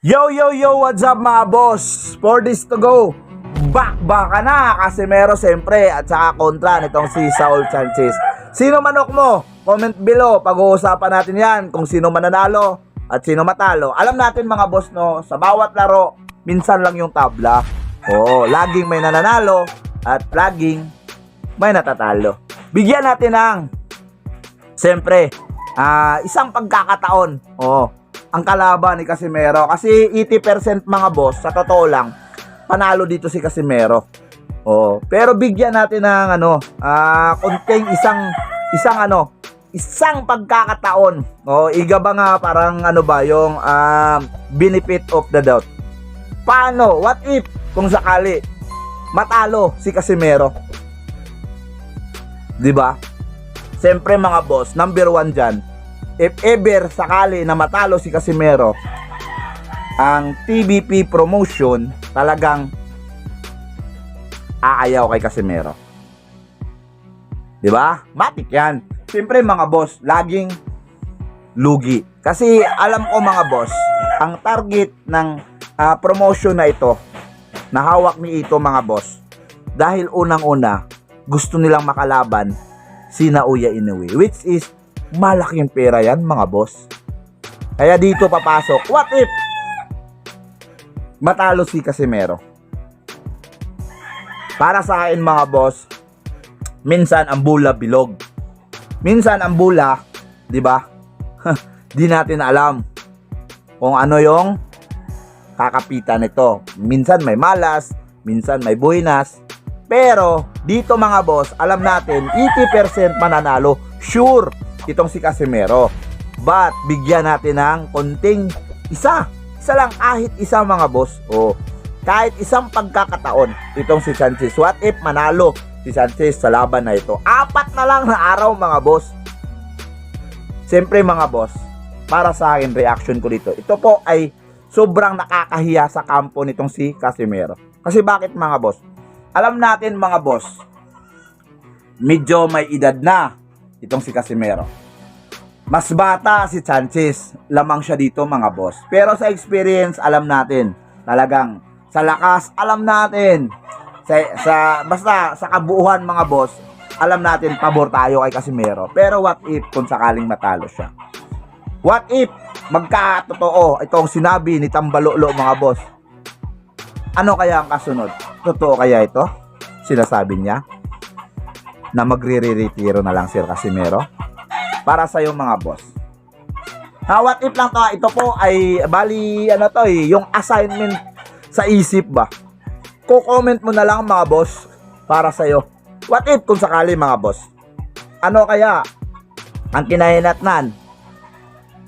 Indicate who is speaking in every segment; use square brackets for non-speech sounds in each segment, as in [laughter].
Speaker 1: Yo, yo, yo, what's up mga boss? For this to go, back baka na Casimero siyempre at saka kontra nitong si Saul Sanchez. Sino manok mo? Comment below, pag-uusapan natin yan kung sino mananalo at sino matalo. Alam natin mga boss no, sa bawat laro, minsan lang yung tabla. Oo, laging may nananalo at laging may natatalo. Bigyan natin ng Siyempre, ah, isang pagkakataon. Oo. Ang kalaban ni Casimero. Kasi 80% mga boss, sa totoo lang, panalo dito si Casimero. Oo. Pero bigyan natin ng ano, ah, konting isang, isang ano, isang pagkakataon. O, iga ba nga parang ano ba, yung ah, benefit of the doubt. Paano? What if, kung sakali, matalo si Casimero? 'Di ba? Siyempre mga boss, number one dyan, if ever sakali na matalo si Casimero, ang TBP promotion talagang aayaw kay Casimero. Di ba? Matik yan. Siyempre mga boss, laging lugi. Kasi alam ko mga boss, ang target ng ah, promotion na ito, na hawak ni ito mga boss, dahil unang-una, gusto nilang makalaban si Nauya Inoue. Which is, malaking pera yan mga boss. Kaya dito papasok, what if matalo si Casimero? Para sa akin mga boss, minsan ang bula bilog. Minsan ang bula, 'di ba? [laughs] Di natin alam kung ano yung kakapitan nito. Minsan may malas, minsan may buinas. Pero dito mga boss, alam natin 80% mananalo. Sure itong si Casimero. But bigyan natin ng konting isa. Isa lang kahit isa mga boss. O kahit isang pagkakataon itong si Sanchez. What if manalo si Sanchez sa laban na ito? Apat na lang na araw mga boss. Siyempre mga boss, para sa akin reaction ko dito. Ito po ay sobrang nakakahiya sa kampo nitong si Casimero. Kasi bakit mga boss? Alam natin mga boss, medyo may edad na itong si Casimero. Mas bata si Sanchez, lamang siya dito mga boss. Pero sa experience, alam natin, talagang sa lakas, alam natin. Sa, sa basta sa kabuuhan mga boss, alam natin pabor tayo kay Casimero. Pero what if kung sakaling matalo siya? What if magkatotoo itong sinabi ni Tambalolo mga boss? Ano kaya ang kasunod? Totoo kaya ito? Sinasabi niya na magre-retiro na lang si Casimero para sa yung mga boss. Ha, what if lang to, ito po ay bali ano to eh, yung assignment sa isip ba? Ko-comment mo na lang mga boss para sa What if kung sakali mga boss? Ano kaya ang kinahinatnan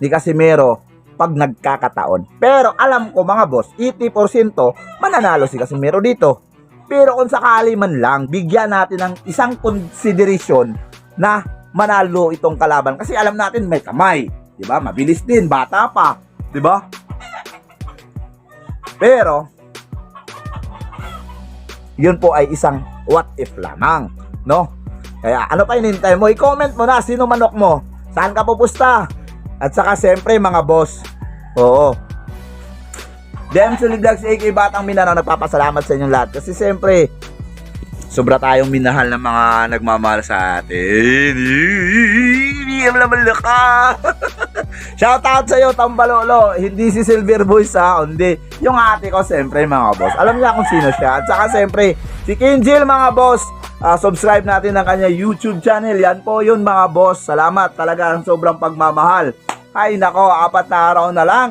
Speaker 1: ni Casimero pag nagkakataon. Pero alam ko mga boss, 80% mananalo si Casimero dito. Pero kung sakali man lang, bigyan natin ng isang consideration na manalo itong kalaban. Kasi alam natin may kamay. ba? Mabilis din, bata pa. ba? Pero, yun po ay isang what if lamang. No? Kaya ano pa hinintay mo? I-comment mo na sino manok mo. Saan ka pupusta? At saka siyempre mga boss. Oo. Sulit Vlogs AK Batang Mindanao nagpapasalamat sa inyong lahat. Kasi siyempre, sobra tayong minahal ng mga nagmamahal sa atin. Ka. Shoutout sa iyo, Tambalolo. Hindi si Silver Boys ha, hindi. Yung ate ko, siyempre mga boss. Alam niya kung sino siya. At saka siyempre, si Kinjil mga boss. Ah, subscribe natin ang kanya YouTube channel. Yan po yun mga boss. Salamat talaga ang sobrang pagmamahal. Ay nako, apat na araw na lang.